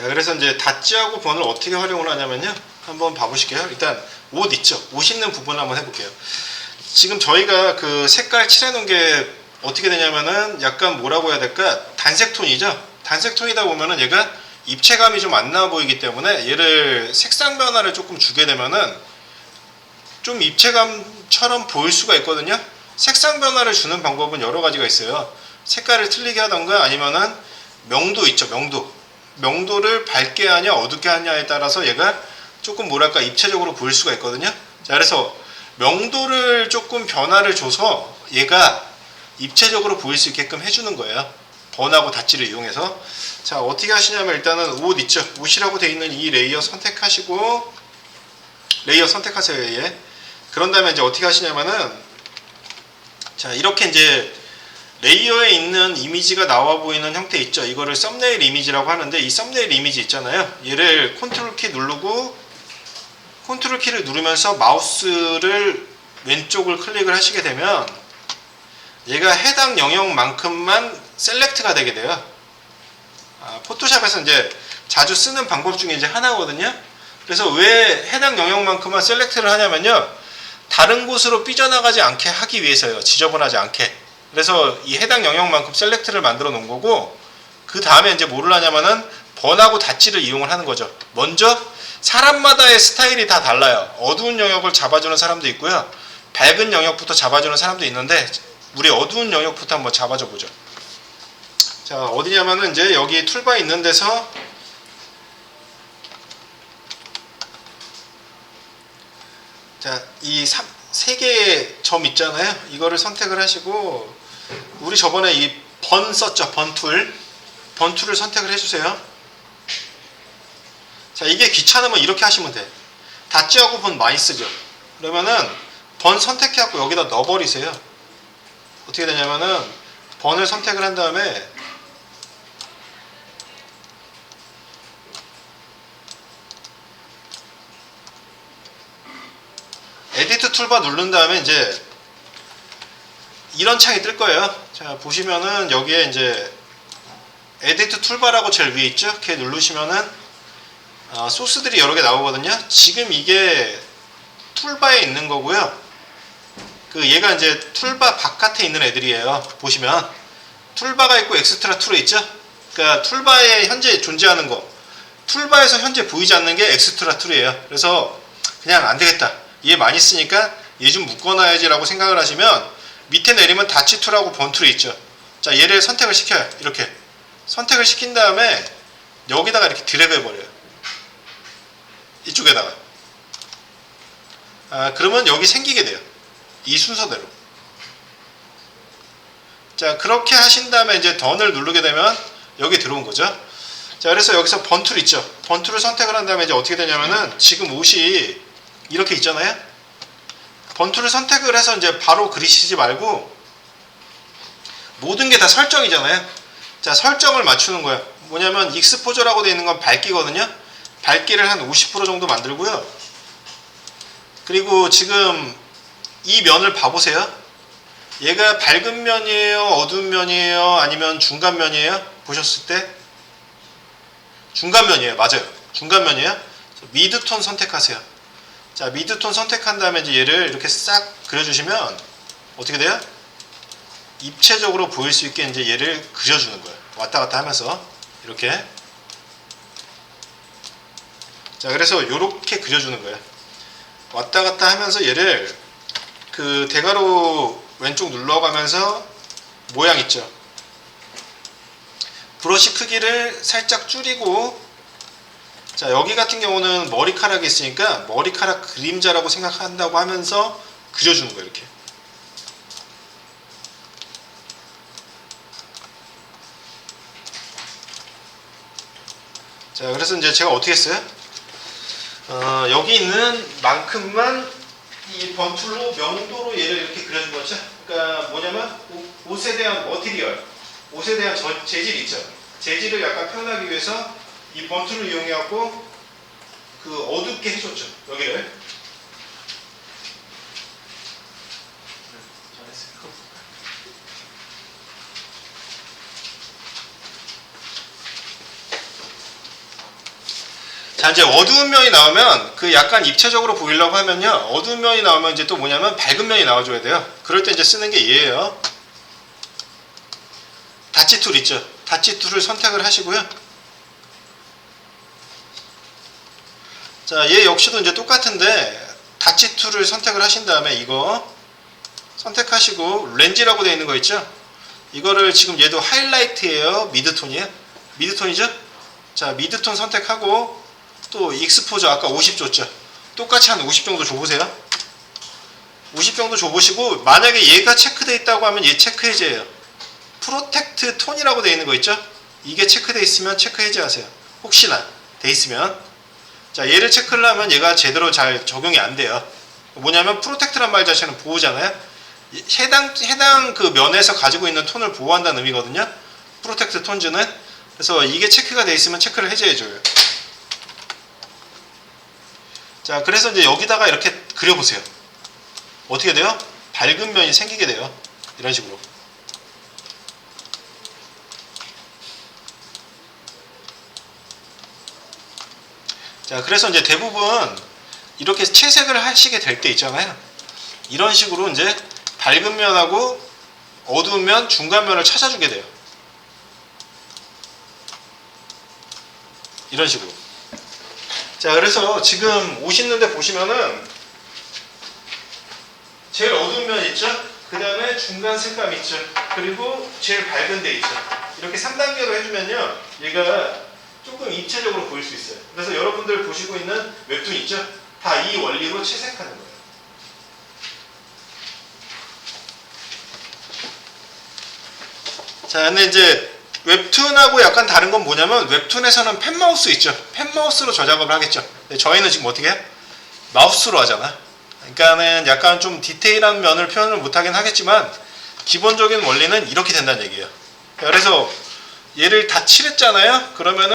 자, 그래서 이제 다찌하고 번을 어떻게 활용을 하냐면요. 한번 봐보실게요. 일단 옷 있죠. 옷 있는 부분 한번 해볼게요. 지금 저희가 그 색깔 칠해놓은 게 어떻게 되냐면은 약간 뭐라고 해야 될까? 단색 톤이죠. 단색 톤이다 보면은 얘가 입체감이 좀 안 나와 보이기 때문에 얘를 색상 변화를 조금 주게 되면은 좀 입체감처럼 보일 수가 있거든요. 색상 변화를 주는 방법은 여러 가지가 있어요. 색깔을 틀리게 하던가 아니면은 명도 있죠. 명도. 명도를 밝게 하냐 어둡게 하냐에 따라서 얘가 조금 뭐랄까 입체적으로 보일 수가 있거든요. 자, 그래서 명도를 조금 변화를 줘서 얘가 입체적으로 보일 수 있게끔 해주는 거예요. 번하고 닷지를 이용해서. 자, 어떻게 하시냐면 일단은 옷 있죠. 옷이라고 되어 있는 이 레이어 선택하시고 레이어 선택하세요, 얘. 그런 다음에 이제 어떻게 하시냐면은 자, 이렇게 이제 레이어에 있는 이미지가 나와 보이는 형태 있죠. 이거를 썸네일 이미지라고 하는데 이 썸네일 이미지 있잖아요. 얘를 컨트롤 키 누르고 컨트롤 키를 누르면서 마우스를 왼쪽을 클릭을 하시게 되면 얘가 해당 영역만큼만 셀렉트가 되게 돼요. 아, 포토샵에서 이제 자주 쓰는 방법 중에 이제 하나거든요. 그래서 왜 해당 영역만큼만 셀렉트를 하냐면요. 다른 곳으로 삐져나가지 않게 하기 위해서요. 지저분하지 않게. 그래서 이 해당 영역만큼 셀렉트를 만들어 놓은 거고 그 다음에 이제 뭐를 하냐면은 번하고 닷지를 이용을 하는 거죠. 먼저 사람마다의 스타일이 다 달라요. 어두운 영역을 잡아주는 사람도 있고요. 밝은 영역부터 잡아주는 사람도 있는데 우리 어두운 영역부터 한번 잡아줘 보죠. 자 어디냐면은 이제 여기 툴바 있는 데서 자이 세 개의 점 있잖아요. 이거를 선택을 하시고 우리 저번에 이 번 썼죠. 번툴. 번툴을 선택을 해주세요. 자, 이게 귀찮으면 이렇게 하시면 돼. 닷지하고 번 많이 쓰죠. 그러면은 번 선택해갖고 여기다 넣어버리세요. 어떻게 되냐면은 번을 선택을 한 다음에 에디트 툴바 누른 다음에 이제 이런 창이 뜰 거예요. 자, 보시면은 여기에 이제 에디트 툴바라고 제일 위에 있죠? 이렇게 누르시면은 어, 소스들이 여러 개 나오거든요. 지금 이게 툴바에 있는 거고요. 그 얘가 이제 툴바 바깥에 있는 애들이에요. 보시면 툴바가 있고 엑스트라 툴에 있죠? 그러니까 툴바에 현재 존재하는 거. 툴바에서 현재 보이지 않는 게 엑스트라 툴이에요. 그래서 그냥 안 되겠다. 얘 많이 쓰니까 얘 좀 묶어놔야지라고 생각을 하시면 밑에 내리면 다치 툴하고 번 툴이 있죠. 자, 얘를 선택을 시켜요. 이렇게 선택을 시킨 다음에 여기다가 이렇게 드래그 해버려요. 이쪽에다가. 아, 그러면 여기 생기게 돼요. 이 순서대로. 자, 그렇게 하신 다음에 이제 던을 누르게 되면 여기 들어온 거죠. 자, 그래서 여기서 번툴 있죠. 번툴을 선택을 한 다음에 이제 어떻게 되냐면은 지금 옷이 이렇게 있잖아요. 번툴을 선택을 해서 이제 바로 그리시지 말고 모든 게 다 설정이잖아요. 자, 설정을 맞추는 거예요. 뭐냐면 익스포저라고 되어 있는 건 밝기거든요. 밝기를 한 50% 정도 만들고요. 그리고 지금 이 면을 봐보세요. 얘가 밝은 면이에요? 어두운 면이에요? 아니면 중간 면이에요? 보셨을 때? 중간 면이에요. 맞아요. 중간 면이에요. 미드톤 선택하세요. 자, 미드톤 선택한 다음에 이제 얘를 이렇게 싹 그려주시면 어떻게 돼요? 입체적으로 보일 수 있게 이제 얘를 그려주는 거예요. 왔다 갔다 하면서 이렇게 자 그래서 이렇게 그려주는 거예요. 왔다 갔다 하면서 얘를 그 대가로 왼쪽 눌러가면서 모양 있죠. 브러쉬 크기를 살짝 줄이고 자 여기 같은 경우는 머리카락이 있으니까 머리카락 그림자라고 생각한다고 하면서 그려주는 거예요 이렇게. 자 그래서 이제 제가 어떻게 했어요? 어, 여기 있는 만큼만 이 번툴로 명도로 얘를 이렇게 그려준 거죠. 그러니까 뭐냐면 옷- 옷에 대한 머티리얼 옷에 대한 저- 재질 있죠. 재질을 약간 표현하기 위해서 이 번툴을 이용해 갖고 그 어둡게 해줬죠 여기를. 자 이제 어두운 면이 나오면 그 약간 입체적으로 보이려고 하면요. 어두운 면이 나오면 이제 또 뭐냐면 밝은 면이 나와줘야 돼요. 그럴 때 이제 쓰는 게 얘예요. 다치 툴 있죠? 다치 툴을 선택을 하시고요 자 얘 역시도 이제 똑같은데 다치 툴을 선택을 하신 다음에 이거 선택하시고 렌즈라고 되어 있는 거 있죠? 이거를 지금 얘도 하이라이트예요 미드톤이에요. 미드톤이죠? 자 미드톤 선택하고 또 익스포저 아까 50 줬죠? 똑같이 한 50 정도 줘보세요. 50 정도 줘보시고 만약에 얘가 체크돼 있다고 하면 얘 체크 해제예요. 프로텍트 톤이라고 되어 있는 거 있죠? 이게 체크돼 있으면 체크 해제하세요. 혹시나 돼 있으면 자 얘를 체크를 하면 얘가 제대로 잘 적용이 안 돼요. 뭐냐면 프로텍트란 말 자체는 보호잖아요. 해당 해당 그 면에서 가지고 있는 톤을 보호한다는 의미거든요. 프로텍트 톤즈는. 그래서 이게 체크가 돼 있으면 체크를 해제해 줘요. 자 그래서 이제 여기다가 이렇게 그려 보세요. 어떻게 돼요? 밝은 면이 생기게 돼요. 이런 식으로 자 그래서 이제 대부분 이렇게 채색을 하시게 될 때 있잖아요. 이런 식으로 이제 밝은 면하고 어두운 면 중간 면을 찾아주게 돼요. 이런 식으로. 자 그래서 지금 옷 있는데 보시면은 제일 어두운 면 있죠? 그 다음에 중간 색감 있죠? 그리고 제일 밝은 데 있죠? 이렇게 3단계로 해주면요 얘가 조금 입체적으로 보일 수 있어요. 그래서 여러분들 보시고 있는 웹툰 있죠? 다 이 원리로 채색하는 거예요. 자 근데 이제 웹툰하고 약간 다른 건 뭐냐면 웹툰에서는 펜마우스 있죠? 펜마우스로 저작업을 하겠죠. 근데 저희는 지금 어떻게 해요? 마우스로 하잖아. 그러니까는 약간 좀 디테일한 면을 표현을 못하긴 하겠지만 기본적인 원리는 이렇게 된다는 얘기예요. 그래서 얘를 다 칠했잖아요? 그러면은